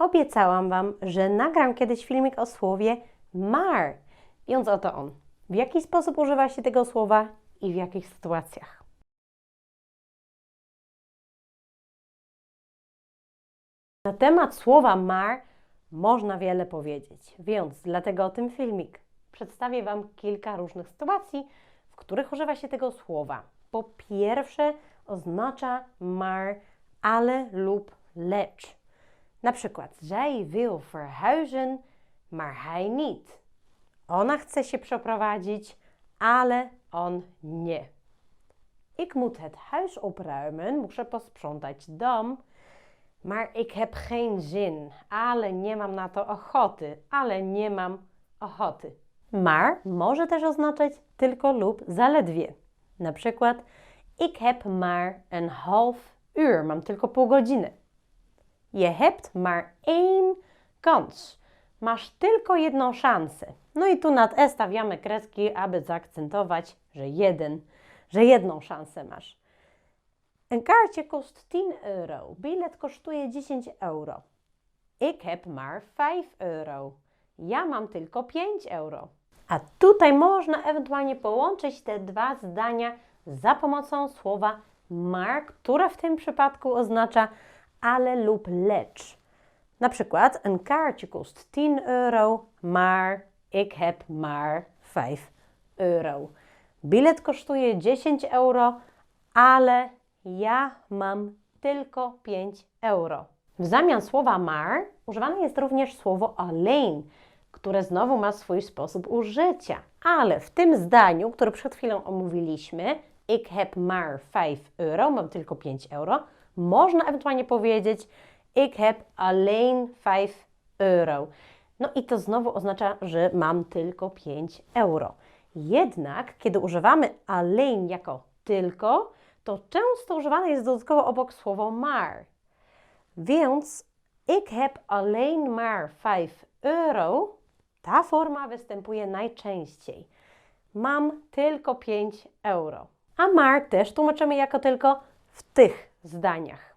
Obiecałam Wam, że nagram kiedyś filmik o słowie mar, więc oto on. W jaki sposób używa się tego słowa i w jakich sytuacjach? Na temat słowa mar można wiele powiedzieć, więc dlatego o tym filmik. Przedstawię Wam kilka różnych sytuacji, w których używa się tego słowa. Po pierwsze, oznacza mar ale lub lecz. Na przykład, zij wil verhuizen, maar hij niet. Ona chce się przeprowadzić, ale on nie. Ik moet het huis opruimen, muszę posprzątać dom, maar ik heb geen zin, ale nie mam na to ochoty, ale nie mam ochoty. Maar może też oznaczać tylko lub zaledwie. Na przykład, ik heb maar een half uur, mam tylko pół godziny. Je hebt maar één kans. Masz tylko jedną szansę. No i tu nad E stawiamy kreski, aby zaakcentować, że jeden, że jedną szansę masz. Een kaartje kost 10 euro. Bilet kosztuje 10 euro. Ik heb maar 5 euro. Ja mam tylko 5 euro. A tutaj można ewentualnie połączyć te dwa zdania za pomocą słowa maar, które w tym przypadku oznacza ale lub lecz. Na przykład, een kaartje kost 10 euro, maar ik heb maar 5 euro. Bilet kosztuje 10 euro, ale ja mam tylko 5 euro. W zamian słowa maar używane jest również słowo alleen, które znowu ma swój sposób użycia. Ale w tym zdaniu, które przed chwilą omówiliśmy, ik heb maar 5 euro, mam tylko 5 euro, można ewentualnie powiedzieć ik heb alleen 5 euro. No i to znowu oznacza, że mam tylko 5 euro. Jednak, kiedy używamy alleen jako tylko, to często używane jest dodatkowo obok słowo maar. Więc ik heb alleen maar 5 euro, ta forma występuje najczęściej. Mam tylko 5 euro. A maar też tłumaczymy jako tylko w tych zdaniach.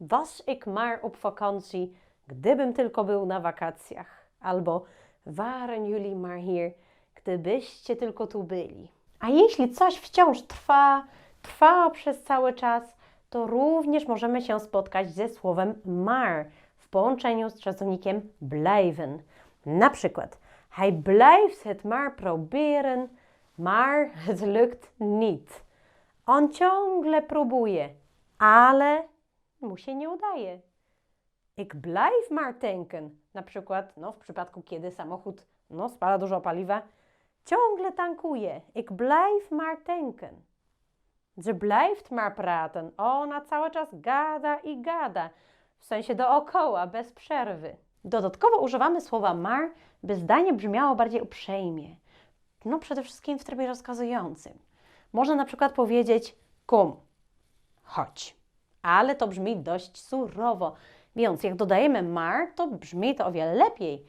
Was ik maar op vakantie, gdybym tylko był na wakacjach. Albo waren jullie maar hier, gdybyście tylko tu byli. A jeśli coś wciąż trwa, trwa przez cały czas, to również możemy się spotkać ze słowem maar w połączeniu z czasownikiem blijven. Na przykład, hij blijft het maar proberen, maar het lukt niet. On ciągle próbuje, ale mu się nie udaje. Ik blijf maar tanken. Na przykład, no, w przypadku, kiedy samochód no, spala dużo paliwa, ciągle tankuje. Ik blijf maar tanken. Ze blijft maar praten. Ona cały czas gada i gada. W sensie dookoła, bez przerwy. Dodatkowo używamy słowa maar, by zdanie brzmiało bardziej uprzejmie. No przede wszystkim w trybie rozkazującym. Można na przykład powiedzieć kom, chodź. Ale to brzmi dość surowo. Więc jak dodajemy mar, to brzmi to o wiele lepiej.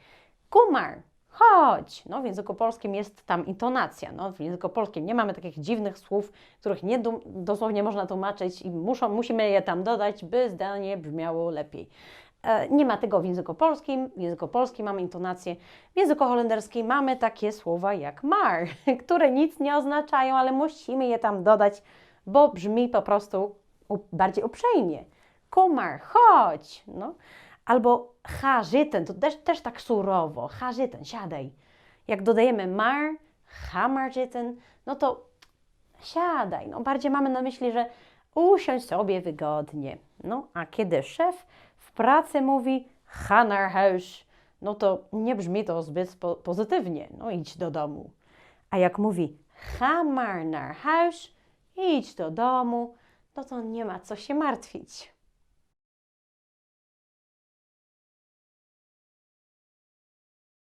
Kumar, chodź. No, w języku polskim jest tam intonacja. No, w języku polskim nie mamy takich dziwnych słów, których nie dosłownie można tłumaczyć i muszą, musimy je tam dodać, by zdanie brzmiało lepiej. E, Nie ma tego w języku polskim. W języku polskim mamy intonację. W języku holenderskim mamy takie słowa jak mar, które nic nie oznaczają, ale musimy je tam dodać, bo brzmi po prostu bardziej uprzejmie. Kom maar, chodź. No. Albo ga zitten, to też, też tak surowo. Ga zitten, siadaj. Jak dodajemy maar zitten, no to siadaj. No, bardziej mamy na myśli, że usiądź sobie wygodnie. No, a kiedy szef w pracy mówi ga naar no to nie brzmi to zbyt po- pozytywnie. No, idź do domu. A jak mówi ga maar naar idź do domu, no to nie ma co się martwić.